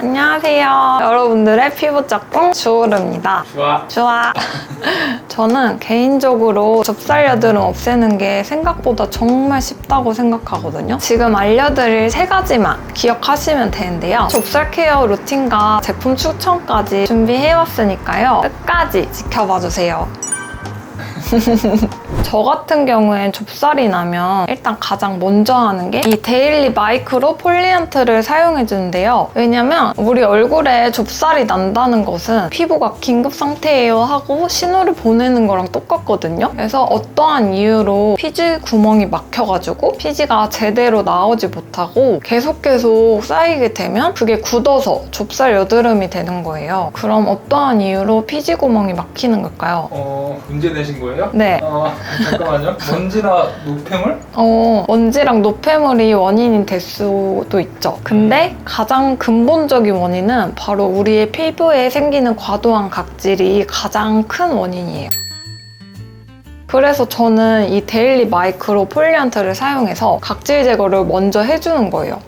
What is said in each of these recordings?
안녕하세요. 여러분들의 피부 짝꿍 주호르입니다. 좋아. 좋아. 저는 개인적으로 좁쌀 여드름 없애는 게 생각보다 정말 쉽다고 생각하거든요. 지금 알려드릴 세 가지만 기억하시면 되는데요. 좁쌀 케어 루틴과 제품 추천까지 준비해왔으니까요. 끝까지 지켜봐 주세요. 저 같은 경우엔 좁쌀이 나면 일단 가장 먼저 하는 게 이 데일리 마이크로 폴리언트를 사용해 주는데요. 왜냐면 우리 얼굴에 좁쌀이 난다는 것은 피부가 긴급 상태예요 하고 신호를 보내는 거랑 똑같거든요. 그래서 어떠한 이유로 피지 구멍이 막혀가지고 피지가 제대로 나오지 못하고 계속 계속 쌓이게 되면 그게 굳어서 좁쌀 여드름이 되는 거예요. 그럼 어떠한 이유로 피지 구멍이 막히는 걸까요? 어, 문제 내신 거예요? 네. 어, 잠깐만요. 먼지나 노폐물? 어, 먼지랑 노폐물이 원인이 될 수도 있죠. 근데 가장 근본적인 원인은 바로 우리의 피부에 생기는 과도한 각질이 가장 큰 원인이에요. 그래서 저는 이 데일리 마이크로 폴리안트를 사용해서 각질 제거를 먼저 해주는 거예요.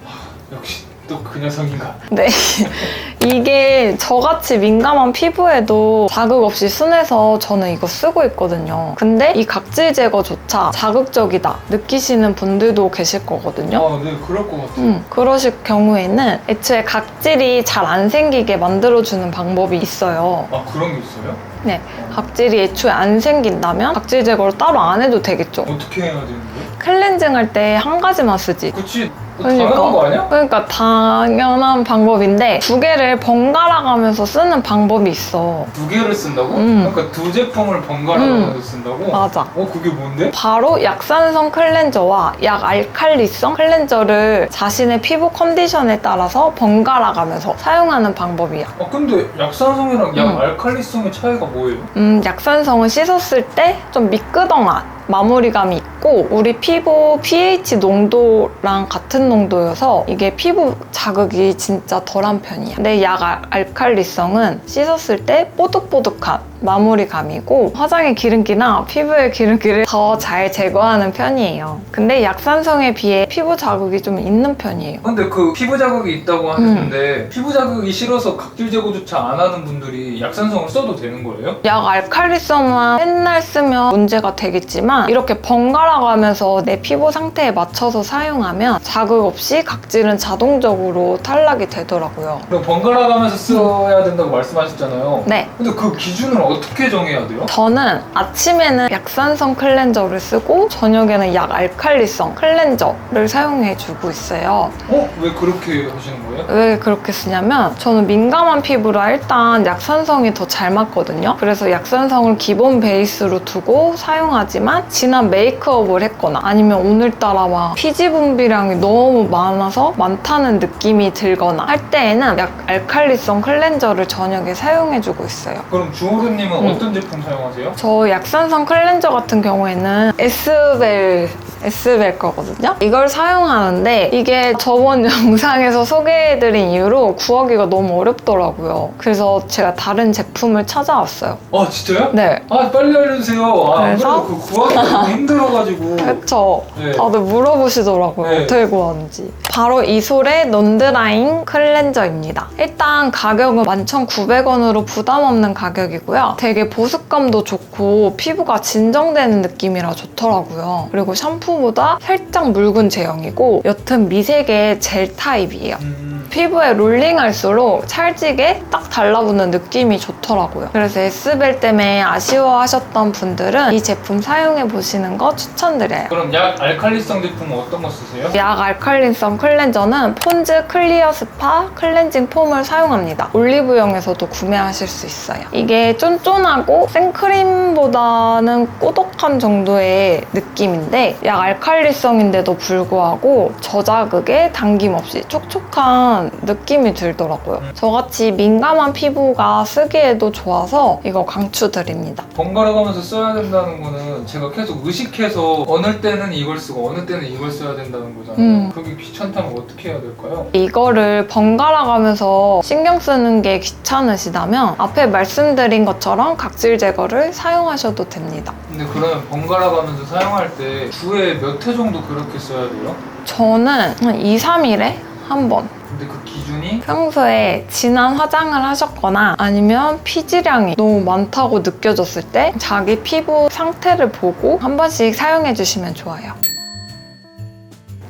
역시 또 그 녀석인가? 네. 이게 저같이 민감한 피부에도 자극 없이 순해서 저는 이거 쓰고 있거든요. 근데 이 각질 제거조차 자극적이다 느끼시는 분들도 계실 거거든요. 아, 네, 그럴 것 같아요. 음, 그러실 경우에는 애초에 각질이 잘 안 생기게 만들어주는 방법이 있어요. 아, 그런 게 있어요? 네. 각질이 애초에 안 생긴다면 각질 제거를 따로 안 해도 되겠죠. 어떻게 해야 되는데? 클렌징 할 때 한 가지만 쓰지. 그치, 뭐 당연한 거 아니야? 그러니까 당연한 방법인데 두 개를 번갈아 가면서 쓰는 방법이 있어. 두 개를 쓴다고? 음. 그러니까 두 제품을 번갈아 음. 가면서 쓴다고? 맞아. 어, 그게 뭔데? 바로 약산성 클렌저와 약 알칼리성 클렌저를 자신의 피부 컨디션에 따라서 번갈아 가면서 사용하는 방법이야. 아, 근데 약산성이랑 약 음. 알칼리성의 차이가 뭐예요? 음, 약산성은 씻었을 때 좀 미끄덩한 마무리감이 있고 우리 피부 pH 농도랑 같은 농도여서 이게 피부 자극이 진짜 덜한 편이야. 근데 약 알- 알칼리성은 씻었을 때 뽀득뽀득한 마무리감이고 화장의 기름기나 피부의 기름기를 더 잘 제거하는 편이에요. 근데 약산성에 비해 피부 자극이 좀 있는 편이에요. 근데 그 피부 자극이 있다고 음. 하는데 피부 자극이 싫어서 각질 제거조차 안 하는 분들이 약산성을 써도 되는 거예요? 약 알칼리성만 맨날 쓰면 문제가 되겠지만 이렇게 번갈아 가면서 내 피부 상태에 맞춰서 사용하면 자극 없이 각질은 자동적으로 탈락이 되더라고요. 그럼 번갈아 가면서 써야 된다고 말씀하셨잖아요. 네. 근데 그 기준을 어떻게 정해야 돼요? 저는 아침에는 약산성 클렌저를 쓰고 저녁에는 약 알칼리성 클렌저를 사용해 주고 있어요. 어? 왜 그렇게 하시는 거예요? 왜 그렇게 쓰냐면 저는 민감한 피부라 일단 약산성이 더 잘 맞거든요. 그래서 약산성을 기본 베이스로 두고 사용하지만 진한 메이크업 을 했거나 아니면 오늘따라 막 피지 분비량이 너무 많아서 많다는 느낌이 들거나 할 때에는 약 알칼리성 클렌저를 저녁에 사용해주고 있어요. 그럼 주호르님은 음. 어떤 제품 사용하세요? 저 약산성 클렌저 같은 경우에는 에스벨 에스벨 거거든요. 이걸 사용하는데 이게 저번 영상에서 소개해드린 이유로 구하기가 너무 어렵더라고요. 그래서 제가 다른 제품을 찾아왔어요. 아 진짜요? 네. 아 빨리 알려주세요. 아, 안 그래서? 그래도 그 구하기 너무 힘들어가지고. 그쵸. 네. 다들 물어보시더라고요. 네. 어떻게 구하는지. 바로 이솔의 논드라인 클렌저입니다. 일단 가격은 11,900원으로 부담 없는 가격이고요. 되게 보습감도 좋고 피부가 진정되는 느낌이라 좋더라고요. 그리고 샴푸보다 살짝 묽은 제형이고 옅은 미세계 젤 타입이에요. 음, 피부에 롤링할수록 찰지게 딱 달라붙는 느낌이 좋더라고요. 그래서 S벨 때문에 아쉬워하셨던 분들은 이 제품 사용해 보시는 거 추천드려요. 그럼 약 알칼리성 제품은 어떤 거 쓰세요? 약 알칼린성 클렌저는 폰즈 클리어 스파 클렌징 폼을 사용합니다. 올리브영에서도 구매하실 수 있어요. 이게 쫀쫀하고 생크림보다는 꾸덕한 정도의 느낌인데 약 알칼리성인데도 불구하고 저자극에 당김 없이 촉촉한 느낌이 들더라고요. 음. 저같이 민감한 피부가 쓰기에도 좋아서 이거 강추드립니다. 번갈아 가면서 써야 된다는 거는 제가 계속 의식해서 어느 때는 이걸 쓰고 어느 때는 이걸 써야 된다는 거잖아요. 음. 그게 귀찮다면 어떻게 해야 될까요? 이거를 번갈아 가면서 신경 쓰는 게 귀찮으시다면 앞에 말씀드린 것처럼 각질 제거를 사용하셔도 됩니다. 근데 그러면 번갈아 가면서 사용할 때 주에 몇 회 정도 그렇게 써야 돼요? 저는 한 2, 3일에 한 번 근데 그 기준이 평소에 진한 화장을 하셨거나 아니면 피지량이 너무 많다고 느껴졌을 때 자기 피부 상태를 보고 한 번씩 사용해 주시면 좋아요.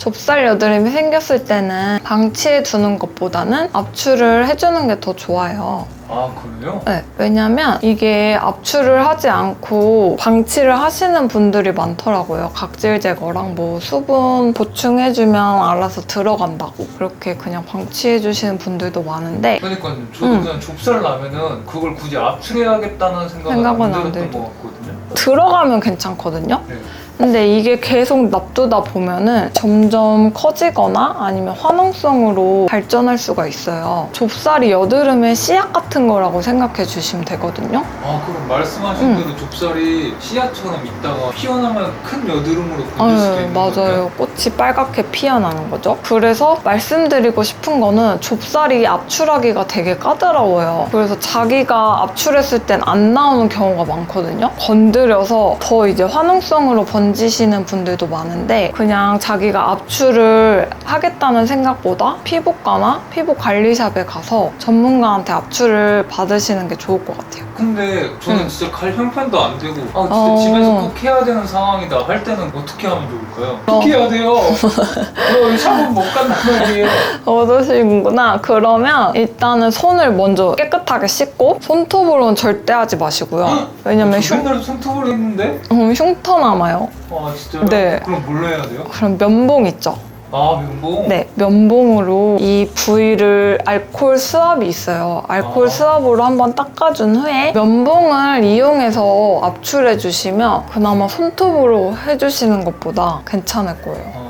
좁쌀 여드름이 생겼을 때는 방치해 두는 것보다는 압출을 해주는 게 더 좋아요. 아 그래요? 네, 왜냐면 이게 압출을 하지 않고 방치를 하시는 분들이 많더라고요. 각질 제거랑 뭐 수분 보충해주면 알아서 들어간다고 그렇게 그냥 방치해주시는 분들도 많은데 그러니까 저도 음. 그냥 좁쌀 나면은 그걸 굳이 압출해야겠다는 생각은 생각은 안 안 들었던 들죠. 것 같거든요. 들어가면 괜찮거든요. 네. 근데 이게 계속 놔두다 보면은 점점 커지거나 아니면 화농성으로 발전할 수가 있어요. 좁쌀이 여드름의 씨앗 같은 거라고 생각해 주시면 되거든요. 아 그럼 말씀하신 음. 대로 좁쌀이 씨앗처럼 있다가 피어나면 큰 여드름으로 번질 수도 네, 있는 맞아요. 거예요? 꽃이 빨갛게 피어나는 거죠. 그래서 말씀드리고 싶은 거는 좁쌀이 압출하기가 되게 까다로워요. 그래서 자기가 압출했을 땐 안 나오는 경우가 많거든요. 건드려서 더 이제 화농성으로 번 지시는 분들도 많은데 그냥 자기가 압출을 하겠다는 생각보다 피부과나 피부 관리샵에 가서 전문가한테 압출을 받으시는 게 좋을 것 같아요. 근데 저는 음. 진짜 갈 형편도 안 되고 아 진짜 어. 집에서 꼭 해야 되는 상황이다 할 때는 어떻게 하면 좋을까요? 어. 어떻게 해야 돼요? 저 샵은 못 간단 말이에요. 얻으시는구나. 그러면 일단은 손을 먼저 깨끗하게 씻고 손톱으로는 절대 하지 마시고요. 왜냐면 저 흉, 맨날 손톱을 했는데 음, 흉터 남아요. 아 진짜요? 네. 그럼 뭘로 해야 돼요? 그럼 면봉 있죠? 아 면봉? 네, 면봉으로 이 부위를 알코올 스왑이 있어요. 알코올 아. 스왑으로 한번 닦아준 후에 면봉을 이용해서 압출해 주시면 그나마 손톱으로 해주시는 것보다 괜찮을 거예요. 아,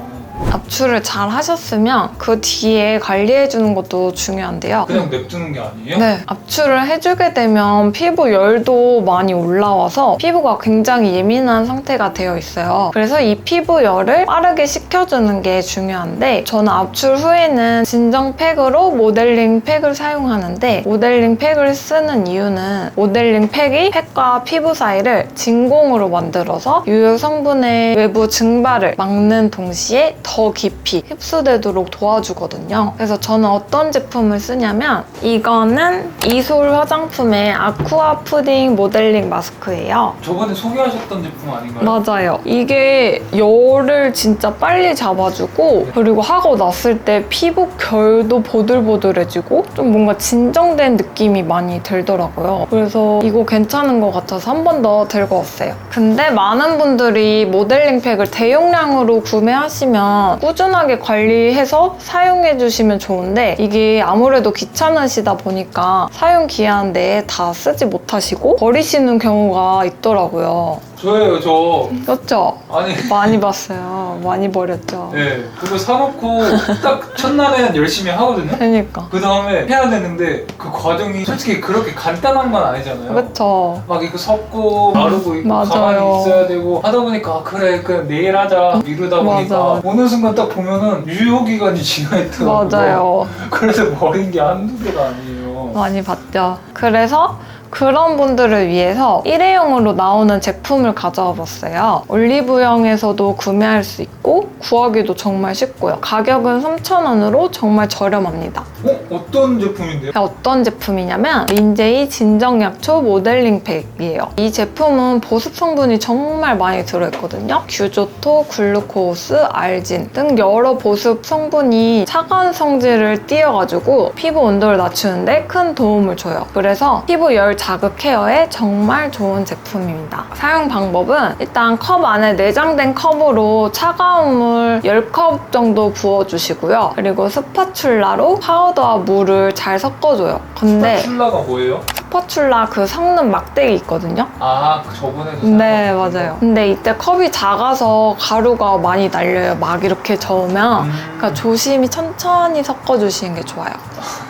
압출을 잘 하셨으면 그 뒤에 관리해 주는 것도 중요한데요. 그냥 냅두는 게 아니에요? 네, 압출을 해주게 되면 피부 열도 많이 올라와서 피부가 굉장히 예민한 상태가 되어 있어요. 그래서 이 피부 열을 빠르게 식혀주는 게 중요한데 저는 압출 후에는 진정 팩으로 모델링 팩을 사용하는데 모델링 팩을 쓰는 이유는 모델링 팩이 팩과 피부 사이를 진공으로 만들어서 유효 성분의 외부 증발을 막는 동시에 더 깊이 흡수되도록 도와주거든요. 그래서 저는 어떤 제품을 쓰냐면 이거는 이솔 화장품의 아쿠아 푸딩 모델링 마스크예요. 저번에 소개하셨던 제품 아닌가요? 맞아요. 이게 열을 진짜 빨리 잡아주고 그리고 하고 났을 때 피부 결도 보들보들해지고 좀 뭔가 진정된 느낌이 많이 들더라고요. 그래서 이거 괜찮은 것 같아서 한 번 더 들고 왔어요. 근데 많은 분들이 모델링 팩을 대용량으로 구매하시면 꾸준하게 관리해서 사용해 주시면 좋은데 이게 아무래도 귀찮으시다 보니까 사용 기한 내에 다 쓰지 못하시고 버리시는 경우가 있더라고요. 저예요 저 그렇죠? 아니 많이 봤어요. 많이 버렸죠. 네 그거 사놓고 딱 첫날에는 열심히 하거든요 그러니까. 그 다음에 해야 되는데 그 과정이 솔직히 그렇게 간단한 건 아니잖아요 그렇죠. 막 이거 섞고 바르고 있고 맞아요. 가만히 있어야 되고 하다 보니까 아, 그래 그냥 내일 하자 미루다 보니까 맞아. 어느 순간 딱 보면은 유효 기간이 지나 있더라고요 맞아요. 그래서 버린 게 한두 개가 아니에요 많이 봤죠. 그래서 그런 분들을 위해서 일회용으로 나오는 제품을 가져와 봤어요. 올리브영에서도 구매할 수 있고 구하기도 정말 쉽고요. 가격은 3,000원으로 정말 저렴합니다. 어? 어떤 제품인데요? 어떤 제품이냐면 린제이 진정약초 모델링 팩이에요. 이 제품은 보습 성분이 정말 많이 들어있거든요. 규조토, 글루코스, 알진 등 여러 보습 성분이 차가운 성질을 띄어가지고 피부 온도를 낮추는데 큰 도움을 줘요. 그래서 피부 열 자극 케어에 정말 좋은 제품입니다. 사용 방법은 일단 컵 안에 내장된 컵으로 차가운 물 10컵 정도 부어주시고요. 그리고 스파츌라로 파우더와 물을 잘 섞어줘요. 근데 스파츌라가 뭐예요? 스파츌라 그 섞는 막대기 있거든요. 아, 그 저번에도 네, 사용한 맞아요. 근데 이때 컵이 작아서 가루가 많이 날려요. 막 이렇게 저으면. 음. 그러니까 조심히 천천히 섞어주시는 게 좋아요.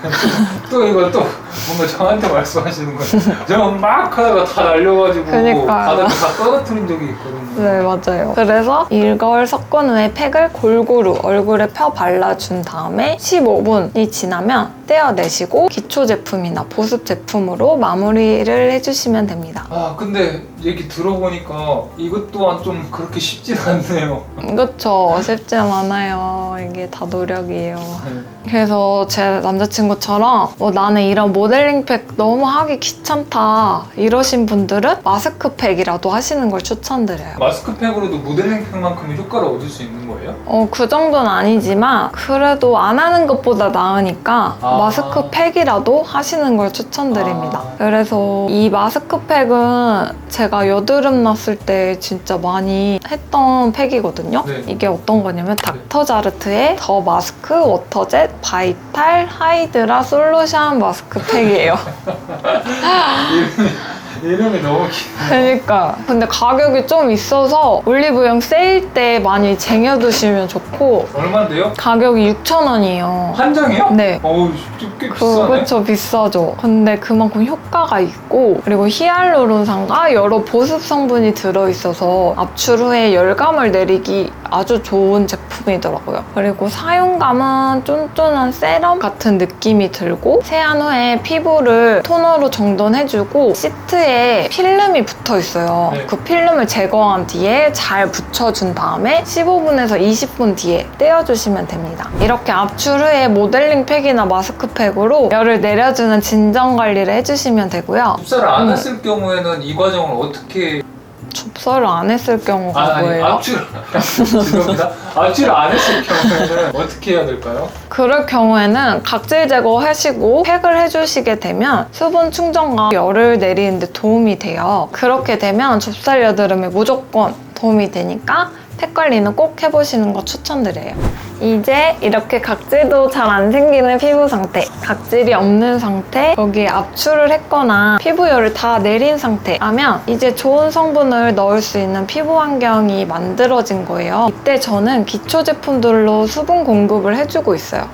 또 이거 또 뭔가 저한테 말씀하시는 거예요. 제가 막 하다가 다 날려가지고 그니까요. 바닥에 다 떨어뜨린 적이 있거든요. 네, 맞아요. 그래서 이걸 섞은 후에 팩을 골고루 얼굴에 펴 발라준 다음에 15분이 지나면 떼어내시고 기초 제품이나 보습 제품으로 마무리를 해주시면 됩니다. 아 근데 얘기 들어보니까 이것 또한 좀 그렇게 쉽진 않네요. 그쵸. 쉽지 않아요. 이게 다 노력이에요. 네. 그래서 제 남자친구처럼 어, 나는 이런 모델링 팩 너무 하기 귀찮다 이러신 분들은 마스크팩이라도 하시는 걸 추천드려요. 마스크팩으로도 모델링 팩만큼의 효과를 얻을 수 있는 거예요? 어, 그 정도는 아니지만 그래도 안 하는 것보다 나으니까 아. 마스크팩이라도 하시는 걸 추천드립니다. 아. 그래서 이 마스크팩은 제가 여드름 났을 때 진짜 많이 했던 팩이거든요. 네. 이게 어떤 거냐면 닥터자르트의 더 마스크 워터젯 바이탈 하이드라 솔루션 마스크팩이에요. 이름이, 너무 기. 그러니까 근데 가격이 좀 있어서 올리브영 세일 때 많이 쟁여두시면 좋고 얼마인데요? 가격이 6,000원이에요. 한 장이요? 네. 어우 꽤 그, 비싸네. 그쵸, 비싸죠. 근데 그만큼 효과가 있고, 그리고 히알루론산과 여러 보습 성분이 들어있어서 압출 후에 열감을 내리기 아주 좋은 제품이더라고요. 그리고 사용감은 쫀쫀한 세럼 같은 느낌이 들고, 세안 후에 피부를 토너로 정돈해주고, 시트에 필름이 붙어 있어요. 네. 그 필름을 제거한 뒤에 잘 붙여준 다음에 15분에서 20분 뒤에 떼어주시면 됩니다. 이렇게 압출 후에 모델링 팩이나 마스크팩으로 열을 내려주는 진정 관리를 해주시면 되고요. 흡사를 안 음. 했을 경우에는 이 과정을 어떻게 접사를 안 했을 경우가 아, 아니 뭐예요? 압출 죄송합니다 압출 안 했을 경우에는 어떻게 해야 될까요? 그럴 경우에는 각질 제거하시고 팩을 해주시게 되면 수분 충전과 열을 내리는데 도움이 돼요. 그렇게 되면 좁쌀 여드름에 무조건 도움이 되니까 팩 관리는 꼭 해보시는 거 추천드려요. 이제 이렇게 각질도 잘 안 생기는 피부 상태, 각질이 없는 상태, 여기에 압출을 했거나 피부열을 다 내린 상태라면 이제 좋은 성분을 넣을 수 있는 피부 환경이 만들어진 거예요. 이때 저는 기초 제품들로 수분 공급을 해주고 있어요.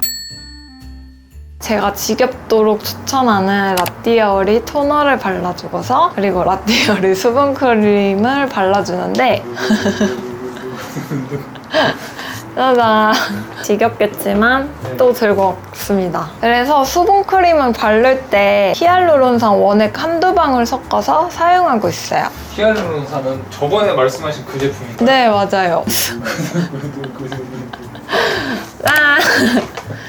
제가 지겹도록 추천하는 라띠어리 토너를 발라주고서 그리고 라띠어리 수분 크림을 발라주는데 짜잔 지겹겠지만 네. 또 들고 왔습니다 그래서 수분 크림을 바를 때 히알루론산 원액 한두 방울 섞어서 사용하고 있어요 히알루론산은 저번에 말씀하신 그 제품인가요? 네 맞아요 아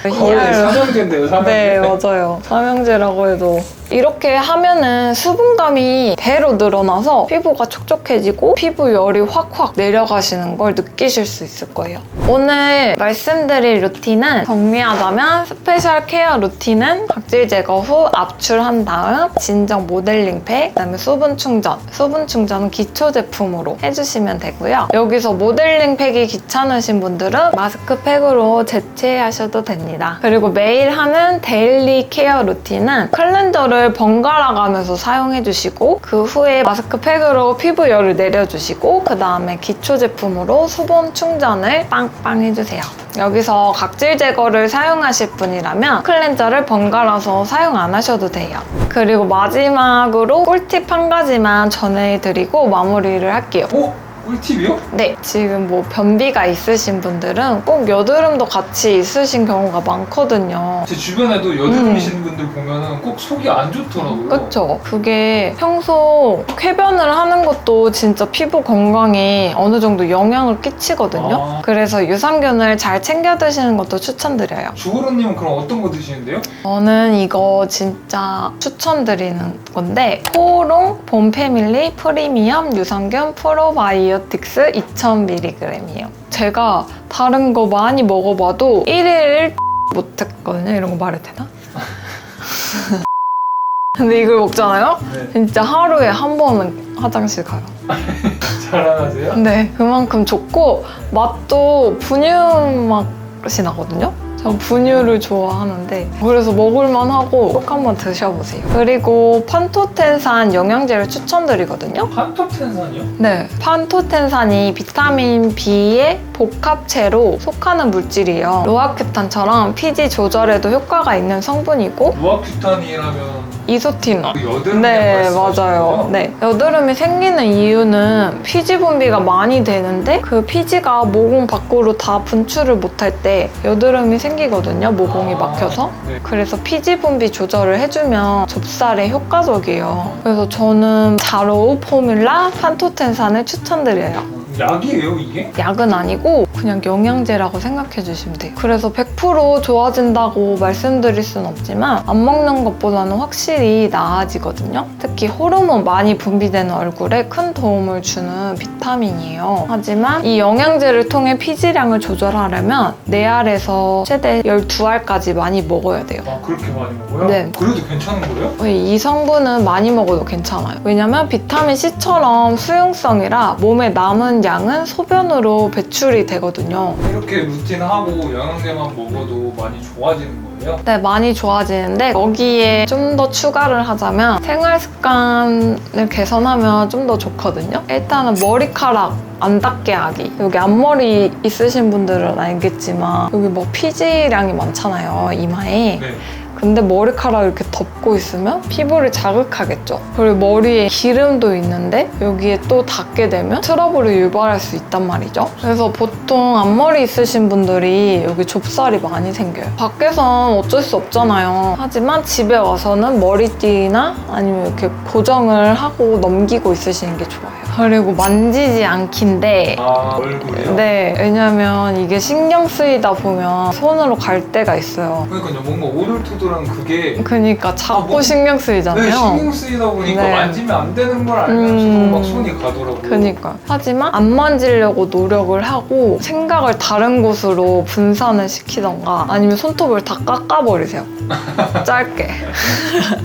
거의 삼형제인데요 삼형제 네, 맞아요. 삼형제라고 해도. 이렇게 하면은 수분감이 배로 늘어나서 피부가 촉촉해지고 피부 열이 확확 내려가시는 걸 느끼실 수 있을 거예요. 오늘 말씀드릴 루틴은 정리하자면 스페셜 케어 루틴은 각질 제거 후 압출한 다음 진정 모델링 팩, 그다음에 수분 충전. 수분 충전은 기초 제품으로 해주시면 되고요. 여기서 모델링 팩이 귀찮으신 분들은 마스크 팩으로 대체하셔도 됩니다. 그리고 매일 하는 데일리 케어 루틴은 클렌저를 번갈아 가면서 사용해 주시고 그 후에 마스크팩으로 피부 열을 내려주시고 그 다음에 기초 제품으로 수분 충전을 빵빵 해주세요. 여기서 각질 제거를 사용하실 분이라면 클렌저를 번갈아서 사용 안 하셔도 돼요. 그리고 마지막으로 꿀팁 한 가지만 전해드리고 마무리를 할게요. 오? 꿀팁이요? 네, 지금 뭐 변비가 있으신 분들은 꼭 여드름도 같이 있으신 경우가 많거든요. 제 주변에도 여드름이신 분들 보면은 꼭 속이 안 좋더라고요 음. 그쵸? 그게 평소 쾌변을 하는 것도 진짜 피부 건강에 어느 정도 영향을 끼치거든요. 아. 그래서 유산균을 잘 챙겨 드시는 것도 추천드려요. 주호로님은 그럼 어떤 거 드시는데요? 저는 이거 진짜 추천드리는 건데 코롱 봄 패밀리 프리미엄 유산균 프로바이오 틱스 2000mg이에요. 제가 다른 거 많이 먹어봐도 1일 못했거든요. 이런 거 말해도 되나? 근데 이걸 먹잖아요? 네 진짜 하루에 한 번은 화장실 가요. 잘안하세요? 네, 그만큼 좋고 맛도 분유 맛이 나거든요. 저전 분유를 좋아하는데 그래서 먹을만 하고 꼭 한번 드셔보세요. 그리고 판토텐산 영양제를 추천드리거든요. 판토텐산이요? 네, 판토텐산이 비타민 B의 복합체로 속하는 물질이에요. 로아큐탄처럼 피지 조절에도 효과가 있는 성분이고 루아큐탄이라면 그 여드름 네, 맞아요. 네. 여드름이 생기는 이유는 피지 분비가 많이 되는데 그 피지가 모공 밖으로 다 분출을 못할 때 여드름이 생기거든요. 모공이 아, 막혀서. 네. 그래서 피지 분비 조절을 해주면 좁쌀에 효과적이에요. 그래서 저는 자로 포뮬라 판토텐산을 추천드려요. 약이에요 이게? 약은 아니고 그냥 영양제라고 생각해 주시면 돼요. 그래서 100% 좋아진다고 말씀드릴 순 없지만 안 먹는 것보다는 확실히 나아지거든요. 특히 호르몬 많이 분비되는 얼굴에 큰 도움을 주는 비타민이에요. 하지만 이 영양제를 통해 피지량을 조절하려면 4알에서 최대 12알까지 많이 먹어야 돼요. 아 그렇게 많이 먹어요? 네. 그래도 괜찮은 거예요? 이 성분은 많이 먹어도 괜찮아요. 왜냐면 비타민 C처럼 수용성이라 몸에 남은 양은 소변으로 배출이 되거든요. 이렇게 루틴하고 영양제만 먹어도 많이 좋아지는 거예요? 네, 많이 좋아지는데 여기에 좀 더 추가를 하자면 생활 습관을 개선하면 좀 더 좋거든요. 일단은 머리카락 안 닿게 하기. 여기 앞머리 있으신 분들은 알겠지만 여기 뭐 피지량이 많잖아요, 이마에. 네. 근데 머리카락 이렇게 덮고 있으면 피부를 자극하겠죠. 그리고 머리에 기름도 있는데 여기에 또 닿게 되면 트러블을 유발할 수 있단 말이죠. 그래서 보통 앞머리 있으신 분들이 여기 좁쌀이 많이 생겨요. 밖에선 어쩔 수 없잖아요. 하지만 집에 와서는 머리띠나 아니면 이렇게 고정을 하고 넘기고 있으시는 게 좋아요. 그리고 만지지 않긴데 아 얼굴이요? 네, 왜냐면 이게 신경 쓰이다 보면 손으로 갈 때가 있어요. 그러니까요 뭔가 오돌 토돌한 그게 그니까 자꾸 아, 뭐- 신경 네, 쓰이잖아요. 신경 쓰이다 보니까 네. 만지면 안 되는 걸 알면서도 음. 막 손이 가더라고요. 그니까. 하지만 안 만지려고 노력을 하고 생각을 다른 곳으로 분산을 시키던가 아니면 손톱을 다 깎아버리세요. 짧게.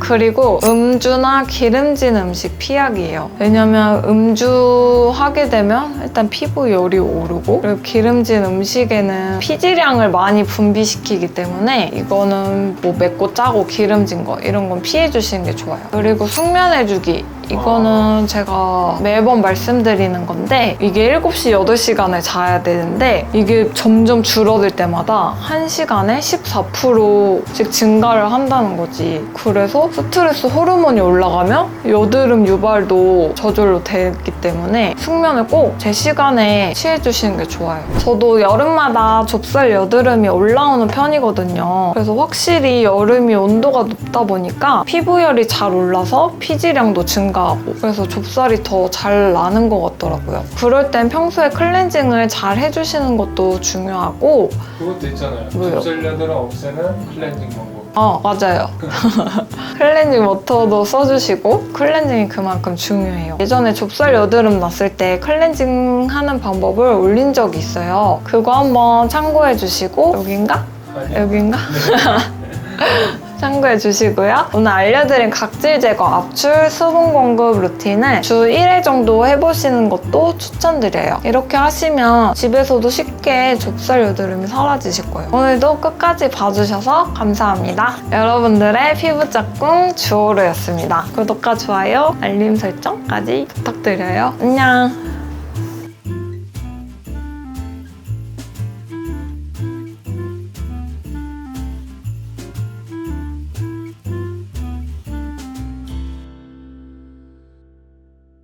그리고 음주나 기름진 음식 피하기예요. 왜냐면 음주 하게 되면 일단 피부 열이 오르고 그리고 기름진 음식에는 피지량을 많이 분비시키기 때문에 이거는 뭐 맵고 짜고 기름진 거 이런 건 피해 주시는 게 좋아요. 그리고 숙면해주기 이거는 제가 매번 말씀드리는 건데 이게 7시, 8시간을 자야 되는데 이게 점점 줄어들 때마다 1시간에 14%씩 증가를 한다는 거지. 그래서 스트레스 호르몬이 올라가면 여드름 유발도 저절로 되기 때문에 숙면을 꼭 제 시간에 취해주시는 게 좋아요. 저도 여름마다 좁쌀 여드름이 올라오는 편이거든요. 그래서 확실히 여름이 온도가 높다 보니까 피부열이 잘 올라서 피지량도 증가 하고 그래서 좁쌀이 더 잘 나는 것 같더라고요. 그럴 땐 평소에 클렌징을 잘 해주시는 것도 중요하고 그것도 있잖아요. 뭐요? 좁쌀여드름 없애는 클렌징 방법. 어, 맞아요. 클렌징 워터도 써주시고 클렌징이 그만큼 중요해요. 예전에 좁쌀 여드름 났을 때 클렌징 하는 방법을 올린 적이 있어요. 그거 한번 참고해 주시고 여긴가? 아니, 여긴가? 참고해 주시고요. 오늘 알려드린 각질 제거, 압출, 수분 공급 루틴을 주 1회 정도 해보시는 것도 추천드려요. 이렇게 하시면 집에서도 쉽게 좁쌀 여드름이 사라지실 거예요. 오늘도 끝까지 봐주셔서 감사합니다. 여러분들의 피부 짝꿍 주호르였습니다. 구독과 좋아요, 알림 설정까지 부탁드려요. 안녕!